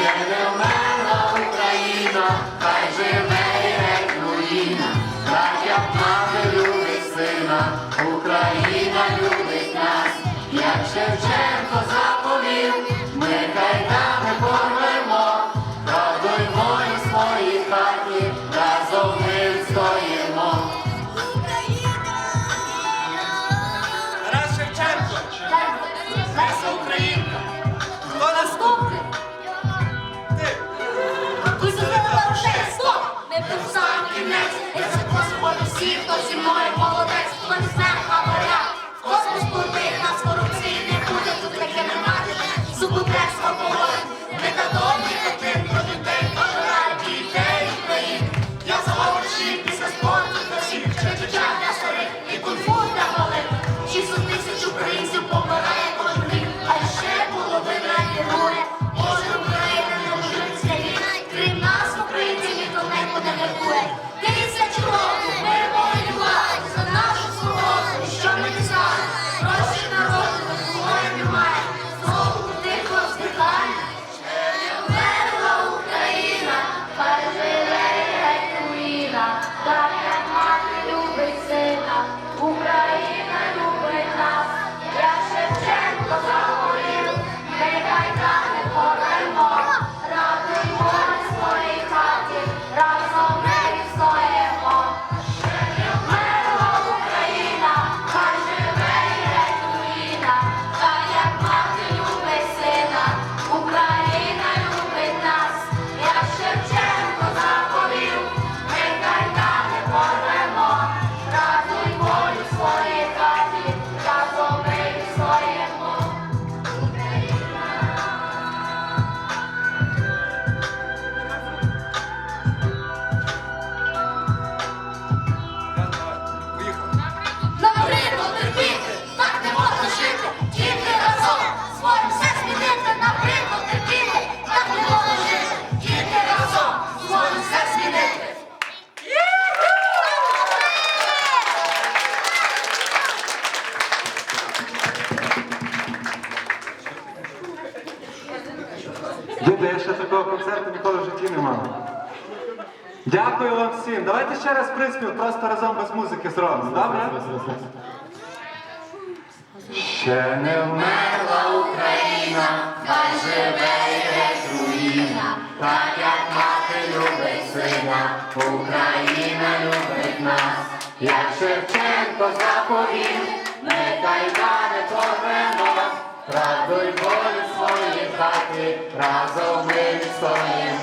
ще не вмерла Україна, хай живе так як мати любить сина, Україна любить нас, як Шевченко всіх, хто зі мною молодець, хто не знає хабаря. Космос плотих, нас корупції не буде, тут таке не мати. Зуботрес мав. Дякую вам всім. Давайте ще раз приспів, просто разом без музики зробимо, добре? Ще не Вмерла Україна, хай живе і руїна, так як мати любить сина, Україна любить нас, як Шевченко заповів, ми кайдани порвемо, правду й волю в своїй хаті, разом ми відстоїмо.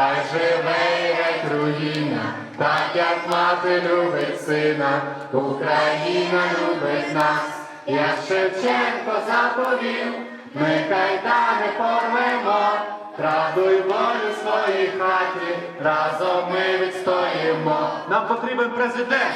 Хай живе геть руїна, так як мати любить сина, Україна любить нас, як Шевченко заповів, ми кайдани порвемо, правду й волю своїй хаті, разом ми відстоїмо. Нам потрібен президент,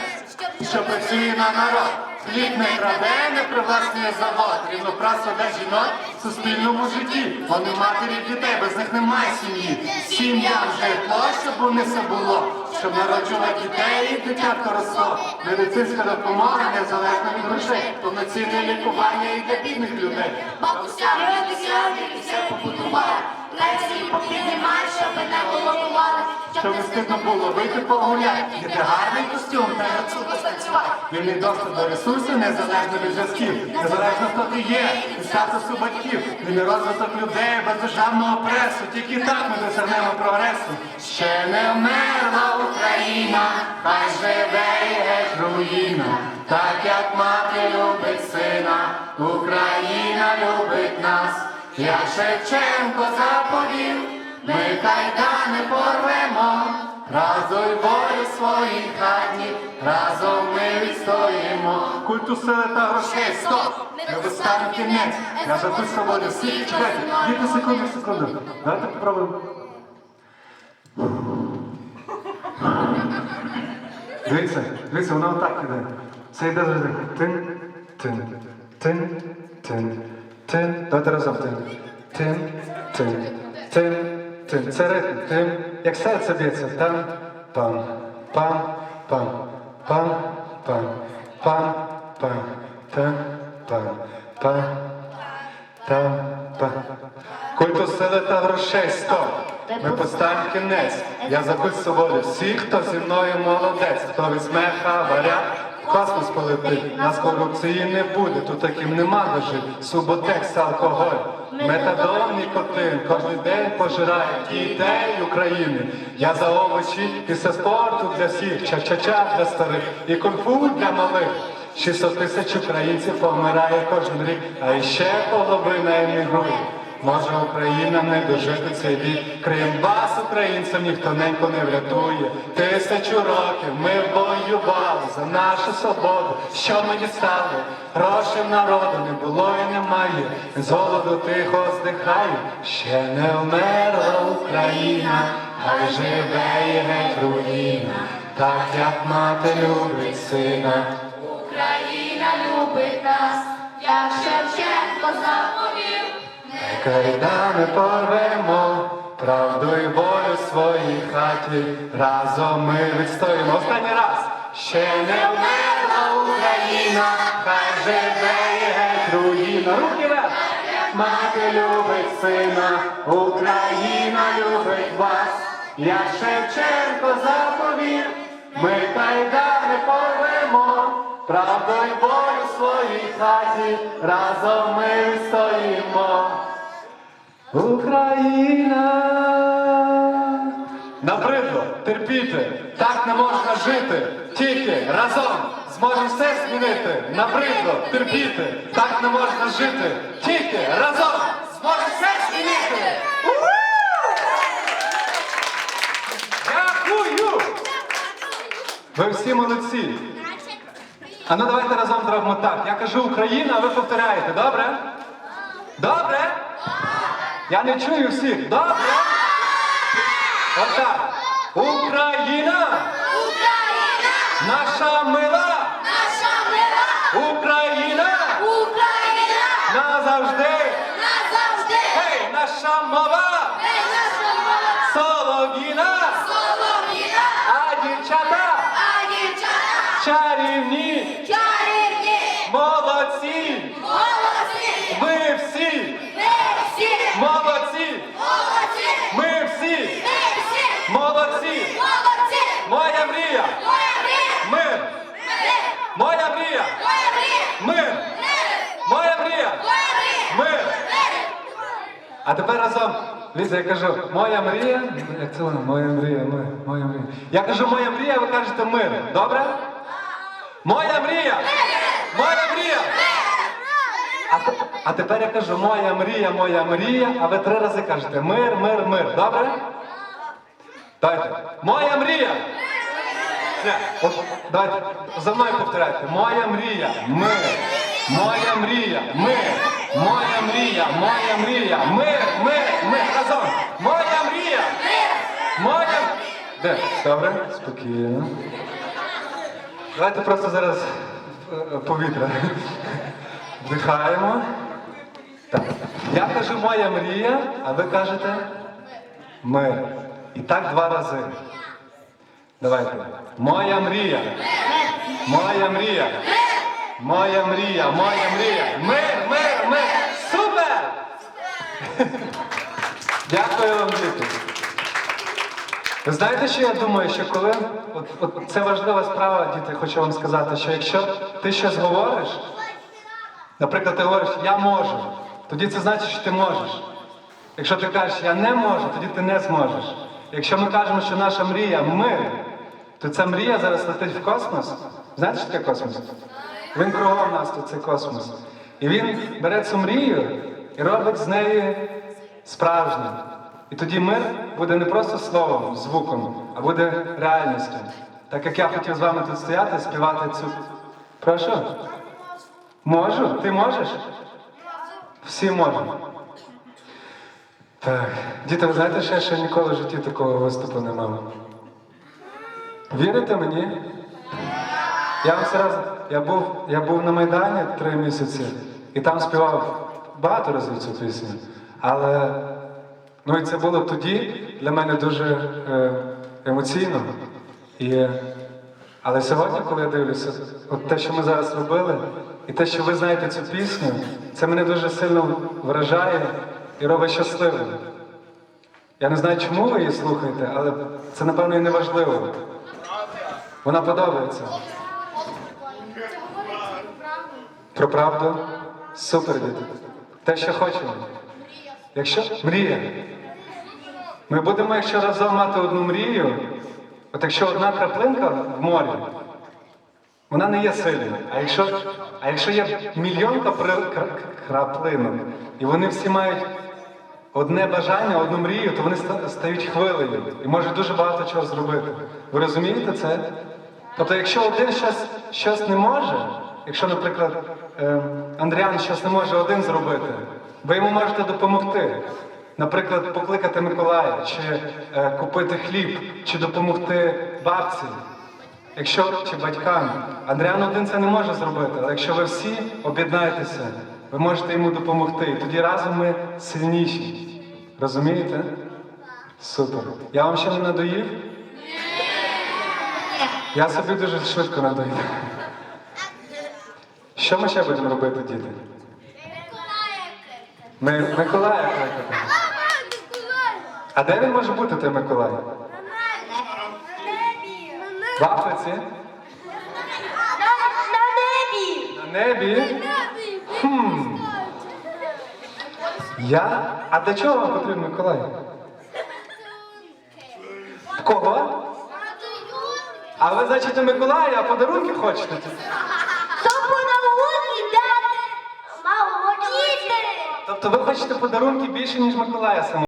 що працює на народ. Хліб не краде, не привласнює завод. Рівноправство для жінок в суспільному житті. Вони матері дітей, без них немає сім'ї. Сім'я вже то, щоб у них все було. Щоб народжувати дітей і дитятко росло. Медицинська допомога незалежна від грошей. Повноцінне лікування і для бідних людей. Бабуся, дідуся, дідуся побудували, Лекції попіднімай, щоб не голодували, Щоб не стидно було вийти погуляти, діти гарний костюм та Чудо станцювати. Вільний доступ до ресурсів незалежно від зв'язків, незалежно хто ти є, від статусу батьків, вільний розвиток людей без державного пресу. Тільки так ми досягнемо прогресу. Ще не вмерла Україна, хай живе і геть руїна, так як мати любить сина, Україна любить нас, як Шевченко заповів, ми кайдани порвемо, разом волю своїй хаті, разом ми відстоїмо. Культу сили та грошей, стоп! Не виставив кінець. Я за ту свободу всіх чекайте. Діти, секунду, секунду. Давайте попробуємо. Дивіться, дивіться, воно отак іде. Це йде завжди. Тин, тин, тин, тин, Тим Давайте разом тим. Тин, тин, тин, тим. Це ритм. Тин. Як серце б'ється. Там, пам, пам, пам, пам, пам, пам, пам, там, пам, пам, там, пам. Культу сили та грошей, стоп. Ми поставимо кінець. Я забив собою всіх, хто зі мною молодець, хто візьме хабаря, космос полетить. Нас корупції не буде, тут таким нема дожить. Суботекс, алкоголь, метадон, нікотин. Кожен день пожирає дітей України. Я за овочі після спорту для всіх, ча-ча-ча для старих і кунг-фу для малих. 600 тисяч українців помирає кожен рік, а ще половина емігрує. Може Україна не дожити цей вік. Кримбас українцям ніхто ненько не врятує. Тисячу років ми воювали за нашу свободу. Що ми дістали? Грошей народу не було і немає. З тихо здихає. Ще не вмерла Україна, хай живе і геть руїна, так як мати любить сина. Україна любить нас, як Шевченко заповів. Кайдани порвемо, правду і волю в своїй хаті, разом ми відстоїмо. Останній раз. Ще не вмерла Україна, хай живе і геть руїна. Руки вверх! Мати любить сина, Україна любить вас, як Шевченко заповів, ми кайдани порвемо, правду й волю в своїй хаті, разом ми відстоїмо. Україна! Набридло, терпіти, так не можна жити. Тільки разом зможемо все змінити. Набридло, терпіти, так не можна жити. Тільки разом зможемо все змінити. Дякую! Ви всі молодці. А ну давайте разом зробимо так. Я кажу Україна, а ви повторяєте, добре? Добре? Я не чую всіх. Добре? Отак. Україна! Україна, Наша мила! наша мила, Україна! Україна, Назавжди! назавжди. Гей, наша мова! Ей, наша мова, Солов'їна! солов'їна, А дівчата! а дівчата чарівні, Молодці! молодці, Ви всі! ми всі Молодці! молодці, Ми всі! ми всі Молодці! молодці. Моя мрія! Моя мрія, Мир! мир, Моя мрія! моя мрія, Мир! мир, Моя мрія! моя мрія, Мир! мир. А тепер разом. Ліза, я кажу, моя мрія. Як це воно? Моя мрія, ми, моя мрія. Я кажу, моя мрія, ви кажете мир. Добре? Моя мрія! Моя мрія! А, а тепер я кажу, моя мрія, моя мрія, а ви три рази кажете мир, мир, мир. Добре? Давайте. Моя мрія! Давайте за мною повторяйте. Моя мрія, мир. Моя мрія, мир. Моя мрія, моя мрія, мир, мир, мир. Разом. Моя мрія. Моя. Де? Добре? Спокійно. Давайте просто зараз е, повітря. Вдихаємо. Так. Я кажу моя мрія, а ви кажете мир. І так два рази. Давайте. Моя мрія. Моя мрія. Моя мрія, моя мрія. Мир, мир. Супер! Дякую вам, діти. Знаєте, що я думаю, що коли от, от це важлива справа, діти, хочу вам сказати, що якщо ти щось говориш, наприклад, ти говориш я можу, тоді це значить, що ти можеш. Якщо ти кажеш я не можу, тоді ти не зможеш. Якщо ми кажемо, що наша мрія мир, то ця мрія зараз летить в космос. Знаєте, що таке космос? Він кругом нас тут цей космос. І він бере цю мрію і робить з неї справжнім. І тоді мир буде не просто словом, звуком, а буде реальністю. Так як я хотів з вами тут стояти, співати цю. Прошу? Можу? Ти можеш? Всі можемо. Так. Діти, ви знаєте, що я ще ніколи в житті такого виступу не мав? Вірите мені? Я вам зараз, я був, я був на Майдані три місяці і там співав багато разів цю пісню. Але ну і це було тоді для мене дуже е, емоційно. І, але сьогодні, коли я дивлюся, от те, що ми зараз робили, І те, що ви знаєте цю пісню, це мене дуже сильно вражає і робить щасливим. Я не знаю, чому ви її слухаєте, але це, напевно, і не важливо. Вона подобається. Про правду? Супер, діти. Те, що хочемо. Якщо мрія. Ми будемо, якщо разом мати одну мрію, от якщо одна краплинка в морі, вона не є сильною. А якщо, а якщо є мільйон краплинок, і вони всі мають одне бажання, одну мрію, то вони стають хвилею і можуть дуже багато чого зробити. Ви розумієте це? Тобто, якщо один щось, щось не може, якщо, наприклад, е, Андріан щось не може один зробити, ви йому можете допомогти. Наприклад, покликати Миколая, чи е, купити хліб, чи допомогти бабці. Якщо чи батькам, Андріан один це не може зробити, але якщо ви всі об'єднаєтеся, ви можете йому допомогти. І тоді разом ми сильніші. Розумієте? Супер. Я вам ще не надоїв? Я собі дуже швидко надоїв. Що ми ще будемо робити, діти? Ми Миколая кликати. А де він може бути, той Миколай? В Африці? На небі? Хм. Я? А для чого вам потрібен Миколай? Кого? А ви, значить, не Миколая, а подарунки хочете? Тобто ви хочете подарунки більше, ніж Миколая самого?